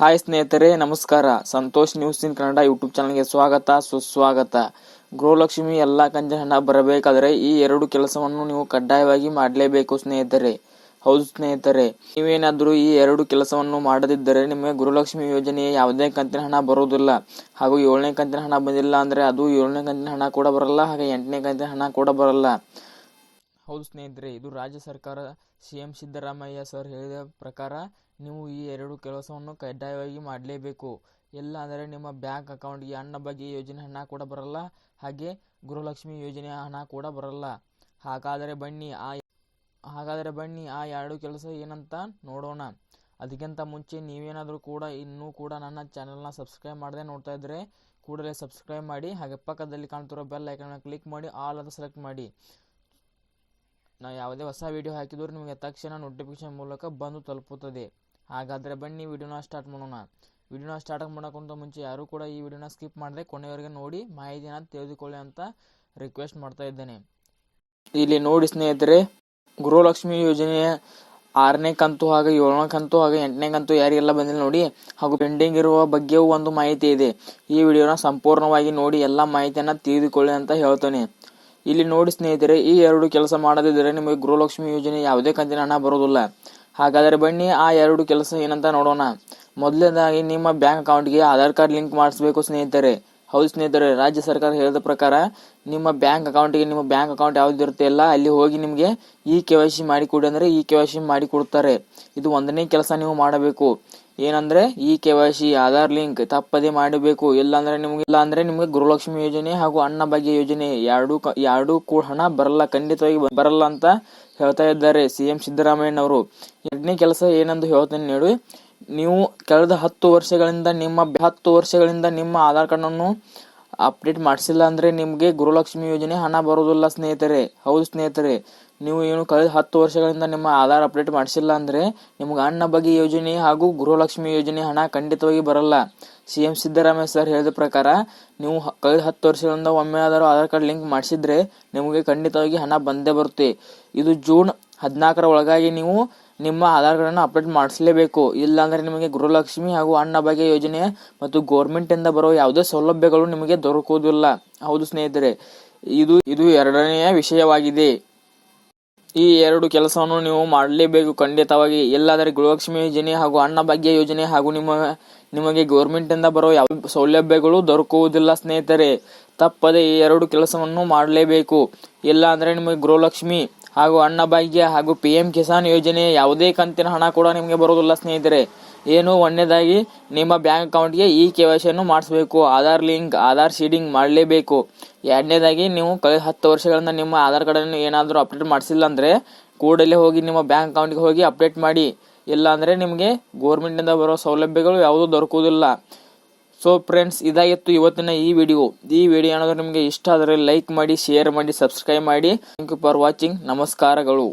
Hi ಸ್ನೇಹಿತರೆ, ನಮಸ್ಕಾರ. Santosh news in Kannada YouTube ಚಾನಲ್ಗೆ ಸ್ವಾಗತ, ಸುಸ್ವಾಗತ. ಗೃಹಲಕ್ಷ್ಮಿ ಎಲ್ಲ ಕಂಜ ಹಣ ಬರಬೇಕಾದರೆ ಈ ಎರಡು ಕೆಲಸವನ್ನು ನೀವು ಕಡ್ಡಾಯವಾಗಿ ಮಾಡಲೇಬೇಕು ಸ್ನೇಹಿತರೆ. ಹೌದು ಸ್ನೇಹಿತರೆ, ನೀವೇನಾದರೂ ಈ ಎರಡು ಕೆಲಸವನ್ನು ಮಾಡದಿದ್ದರೆ ನಿಮಗೆ ಗೃಹಲಕ್ಷ್ಮಿ ಯೋಜನೆಯ ಯಾವುದೇ ಕಂತಿನ ಹಣ ಬರುವುದಿಲ್ಲ. ಹಾಗೂ ಏಳನೇ ಕಂತಿನ ಹಣ ಬಂದಿಲ್ಲ ಅಂದರೆ ಅದು ಏಳನೇ ಕಂತಿನ ಹಣ ಕೂಡ ಬರಲ್ಲ, ಹಾಗೆ ಎಂಟನೇ ಕಂತಿನ ಹಣ ಕೂಡ ಬರಲ್ಲ. ಹೌದು ಸ್ನೇಹಿತರೆ, ಇದು ರಾಜ್ಯ ಸರ್ಕಾರ ಸಿ ಎಂ ಸಿದ್ದರಾಮಯ್ಯ ಸರ್ ಹೇಳಿದ ಪ್ರಕಾರ ನೀವು ಈ ಎರಡು ಕೆಲಸವನ್ನು ಕಡ್ಡಾಯವಾಗಿ ಮಾಡಲೇಬೇಕು. ಇಲ್ಲ ಅಂದರೆ ನಿಮ್ಮ ಬ್ಯಾಂಕ್ ಅಕೌಂಟ್ಗೆ ಅನ್ನ ಬಗ್ಗೆ ಯೋಜನೆ ಹಣ ಕೂಡ ಬರಲ್ಲ, ಹಾಗೆ ಗೃಹಲಕ್ಷ್ಮಿ ಯೋಜನೆಯ ಹಣ ಕೂಡ ಬರಲ್ಲ. ಹಾಗಾದರೆ ಬನ್ನಿ, ಆ ಹಾಗಾದರೆ ಬನ್ನಿ, ಆ ಎರಡು ಕೆಲಸ ಏನಂತ ನೋಡೋಣ. ಅದಕ್ಕಿಂತ ಮುಂಚೆ ನೀವೇನಾದರೂ ಕೂಡ ಇನ್ನೂ ಕೂಡ ನನ್ನ ಚಾನಲ್ನ ಸಬ್ಸ್ಕ್ರೈಬ್ ಮಾಡದೆ ನೋಡ್ತಾ ಇದ್ದರೆ ಕೂಡಲೇ ಸಬ್ಸ್ಕ್ರೈಬ್ ಮಾಡಿ, ಹಾಗೆ ಪಕ್ಕದಲ್ಲಿ ಕಾಣ್ತಿರೋ ಬೆಲ್ ಐಕನ್ನ ಕ್ಲಿಕ್ ಮಾಡಿ, ಆಲ್ ಅಂತ ಸೆಲೆಕ್ಟ್ ಮಾಡಿ. ನಾವು ಯಾವುದೇ ಹೊಸ ವಿಡಿಯೋ ಹಾಕಿದರೂ ನಿಮಗೆ ತಕ್ಷಣ ನೋಟಿಫಿಕೇಶನ್ ಮೂಲಕ ಬಂದು ತಲುಪುತ್ತದೆ. ಹಾಗಾದರೆ ಬನ್ನಿ ವಿಡಿಯೋನ ಸ್ಟಾರ್ಟ್ ಮಾಡೋಣ. ವಿಡಿಯೋನ ಸ್ಟಾರ್ಟ್ ಮಾಡೋಕ್ಕಿಂತ ಮುಂಚೆ ಯಾರೂ ಕೂಡ ಈ ವಿಡಿಯೋನ ಸ್ಕಿಪ್ ಮಾಡದೆ ಕೊನೆಯವರೆಗೆ ನೋಡಿ ಮಾಹಿತಿನ ತಿಳಿದುಕೊಳ್ಳಿ ಅಂತ ರಿಕ್ವೆಸ್ಟ್ ಮಾಡ್ತಾ ಇದ್ದೇನೆ. ಇಲ್ಲಿ ನೋಡಿ ಸ್ನೇಹಿತರೆ, ಗೃಹಲಕ್ಷ್ಮಿ ಯೋಜನೆಯ ಆರನೇ ಕಂತು ಹಾಗೂ ಏಳನೇ ಕಂತು ಹಾಗೂ ಎಂಟನೇ ಕಂತು ಯಾರಿಗೆಲ್ಲ ಬಂದಿಲ್ಲ ನೋಡಿ, ಹಾಗೂ ಪೆಂಡಿಂಗ್ ಇರುವ ಬಗ್ಗೆಯೂ ಒಂದು ಮಾಹಿತಿ ಇದೆ. ಈ ವಿಡಿಯೋನ ಸಂಪೂರ್ಣವಾಗಿ ನೋಡಿ, ಎಲ್ಲ ಮಾಹಿತಿಯನ್ನು ತಿಳಿದುಕೊಳ್ಳಿ ಅಂತ ಹೇಳ್ತೇನೆ. ಇಲ್ಲಿ ನೋಡಿ ಸ್ನೇಹಿತರೆ, ಈ ಎರಡು ಕೆಲಸ ಮಾಡದಿದ್ದರೆ ನಿಮಗೆ ಗೃಹಲಕ್ಷ್ಮಿ ಯೋಜನೆ ಯಾವುದೇ ಕಂತಿನ ಹಣ ಬರೋದಿಲ್ಲ. ಹಾಗಾದರೆ ಬನ್ನಿ, ಆ ಎರಡು ಕೆಲಸ ಏನಂತ ನೋಡೋಣ. ಮೊದಲನೇದಾಗಿ ನಿಮ್ಮ ಬ್ಯಾಂಕ್ ಅಕೌಂಟ್ಗೆ ಆಧಾರ್ ಕಾರ್ಡ್ ಲಿಂಕ್ ಮಾಡಿಸಬೇಕು ಸ್ನೇಹಿತರೆ. ಹೌದು ಸ್ನೇಹಿತರೆ, ರಾಜ್ಯ ಸರ್ಕಾರ ಹೇಳಿದ ಪ್ರಕಾರ ನಿಮ್ಮ ಬ್ಯಾಂಕ್ ಅಕೌಂಟ್ಗೆ ನಿಮ್ಮ ಬ್ಯಾಂಕ್ ಅಕೌಂಟ್ ಯಾವ್ದು ಇರುತ್ತೆ ಇಲ್ಲ ಅಲ್ಲಿ ಹೋಗಿ ನಿಮಗೆ ಈ ಕೆ ವೈ ಸಿ ಮಾಡಿಕೊಡಿ ಅಂದ್ರೆ ಈ ಕೆ ವೈ ಸಿ ಮಾಡಿಕೊಡ್ತಾರೆ ಇದು ಒಂದನೇ ಕೆಲಸ ನೀವು ಮಾಡಬೇಕು. ಏನಂದ್ರೆ ಈ K Y C Aadhaar link ತಪ್ಪದೆ ಮಾಡಬೇಕು. ಇಲ್ಲಾಂದ್ರೆ ನಿಮ್ಗೆ ಇಲ್ಲ ಅಂದ್ರೆ ನಿಮ್ಗೆ ಗೃಹಲಕ್ಷ್ಮಿ ಯೋಜನೆ ಹಾಗೂ ಅನ್ನ ಭಾಗ್ಯ ಯೋಜನೆ ಎರಡು ಎರಡು ಕೂಡ ಹಣ ಬರಲ್ಲ, ಖಂಡಿತವಾಗಿ ಬರಲ್ಲ ಅಂತ ಹೇಳ್ತಾ ಇದ್ದಾರೆ ಸಿ ಎಂ ಸಿದ್ದರಾಮಯ್ಯನವರು. ಎರಡನೇ ಕೆಲಸ ಏನಂದು ಹೇಳ್ತೇನೆ ನೋಡಿ. ನೀವು ಕಳೆದ ಹತ್ತು ವರ್ಷಗಳಿಂದ ನಿಮ್ಮ ಹತ್ತು ವರ್ಷಗಳಿಂದ ನಿಮ್ಮ ಆಧಾರ್ ಕಾರ್ಡನ್ನು ಅಪ್ಡೇಟ್ ಮಾಡಿಸಿಲ್ಲ ಅಂದ್ರೆ ನಿಮಗೆ ಗೃಹಲಕ್ಷ್ಮಿ ಯೋಜನೆ ಹಣ ಬರೋದಿಲ್ಲ ಸ್ನೇಹಿತರೆ. ಹೌದು ಸ್ನೇಹಿತರೆ. ನೀವು ಏನು ಕಳೆದ ಹತ್ತು ವರ್ಷಗಳಿಂದ ನಿಮ್ಮ ಆಧಾರ್ ಅಪ್ಡೇಟ್ ಮಾಡಿಸಿಲ್ಲ ಅಂದರೆ ನಿಮ್ಗೆ ಅನ್ನ ಬಗ್ಗೆ ಯೋಜನೆ ಹಾಗೂ ಗೃಹಲಕ್ಷ್ಮಿ ಯೋಜನೆ ಹಣ ಖಂಡಿತವಾಗಿ ಬರಲ್ಲ. ಸಿ ಎಂ ಸಿದ್ದರಾಮಯ್ಯ ಸರ್ ಹೇಳಿದ ಪ್ರಕಾರ, ನೀವು ಕಳೆದ ಹತ್ತು ವರ್ಷಗಳಿಂದ ಒಮ್ಮೆ ಆದರೂ ಆಧಾರ್ ಕಾರ್ಡ್ ಲಿಂಕ್ ಮಾಡಿಸಿದ್ರೆ ನಿಮಗೆ ಖಂಡಿತವಾಗಿ ಹಣ ಬಂದೇ ಬರುತ್ತೆ. ಇದು ಜೂನ್ ಹದಿನಾಲ್ಕರ ಒಳಗಾಗಿ ನೀವು ನಿಮ್ಮ ಆಧಾರ್ ಕಾರ್ಡನ್ನು ಅಪ್ಡೇಟ್ ಮಾಡಿಸಲೇಬೇಕು. ಇಲ್ಲಾಂದರೆ ನಿಮಗೆ ಗೃಹಲಕ್ಷ್ಮಿ ಹಾಗೂ ಅನ್ನ ಭಾಗ್ಯ ಯೋಜನೆ ಮತ್ತು ಗೌರ್ಮೆಂಟಿಂದ ಬರುವ ಯಾವುದೇ ಸೌಲಭ್ಯಗಳು ನಿಮಗೆ ದೊರಕುವುದಿಲ್ಲ. ಹೌದು ಸ್ನೇಹಿತರೆ, ಇದು ಇದು ಎರಡನೆಯ ವಿಷಯವಾಗಿದೆ. ಈ ಎರಡು ಕೆಲಸವನ್ನು ನೀವು ಮಾಡಲೇಬೇಕು. ಖಂಡಿತವಾಗಿ ಎಲ್ಲಾದರೆ ಗೃಹಲಕ್ಷ್ಮಿ ಯೋಜನೆ ಹಾಗೂ ಅನ್ನಭಾಗ್ಯ ಯೋಜನೆ ಹಾಗೂ ನಿಮ್ಮ, ನಿಮಗೆ ಗೌರ್ಮೆಂಟಿಂದ ಬರೋ ಯಾವ ಸೌಲಭ್ಯಗಳು ದೊರಕುವುದಿಲ್ಲ ಸ್ನೇಹಿತರೆ. ತಪ್ಪದೆ ಈ ಎರಡು ಕೆಲಸವನ್ನು ಮಾಡಲೇಬೇಕು. ಇಲ್ಲ ಅಂದರೆ ನಿಮಗೆ ಗೃಹಲಕ್ಷ್ಮಿ ಹಾಗೂ ಅನ್ನಭಾಗ್ಯ ಹಾಗೂ ಪಿ ಎಂ ಕಿಸಾನ್ ಯೋಜನೆ ಯಾವುದೇ ಕಂತಿನ ಹಣ ಕೂಡ ನಿಮಗೆ ಬರೋದಿಲ್ಲ ಸ್ನೇಹಿತರೆ. ಏನು ಒಂದನೇದಾಗಿ ನಿಮ್ಮ ಬ್ಯಾಂಕ್ ಅಕೌಂಟ್ಗೆ ಈ ಕೆ ವೈ ಸಿಯನ್ನು ಮಾಡಿಸಬೇಕು. ಆಧಾರ್ ಲಿಂಕ್, ಆಧಾರ್ ಸೀಡಿಂಗ್ ಮಾಡಲೇಬೇಕು. ಎರಡನೇದಾಗಿ ನೀವು ಕಳೆದ ಹತ್ತು ವರ್ಷಗಳಿಂದ ನಿಮ್ಮ ಆಧಾರ್ ಕಾರ್ಡನ್ನು ಏನಾದರೂ ಅಪ್ಡೇಟ್ ಮಾಡಿಸಿಲ್ಲ ಅಂದರೆ ಕೂಡಲೇ ಹೋಗಿ ನಿಮ್ಮ ಬ್ಯಾಂಕ್ ಅಕೌಂಟ್ಗೆ ಹೋಗಿ ಅಪ್ಡೇಟ್ ಮಾಡಿ. ಇಲ್ಲ ಅಂದರೆ ನಿಮಗೆ ಗೋರ್ಮೆಂಟಿಂದ ಬರೋ ಸೌಲಭ್ಯಗಳು ಯಾವುದೂ ದೊರಕುವುದಿಲ್ಲ. ಸೊ ಫ್ರೆಂಡ್ಸ್ ಇದಾಗಿತ್ತು ಇವತ್ತಿನ ಈ ವಿಡಿಯೋ. ಈ ವಿಡಿಯೋ ಏನಾದರೂ ನಿಮಗೆ ಇಷ್ಟ ಆದರೆ ಲೈಕ್ ಮಾಡಿ, ಶೇರ್ ಮಾಡಿ, ಸಬ್ಸ್ಕ್ರೈಬ್ ಮಾಡಿ. ಥ್ಯಾಂಕ್ ಯು ಫಾರ್ ವಾಚಿಂಗ್ ನಮಸ್ಕಾರಗಳು.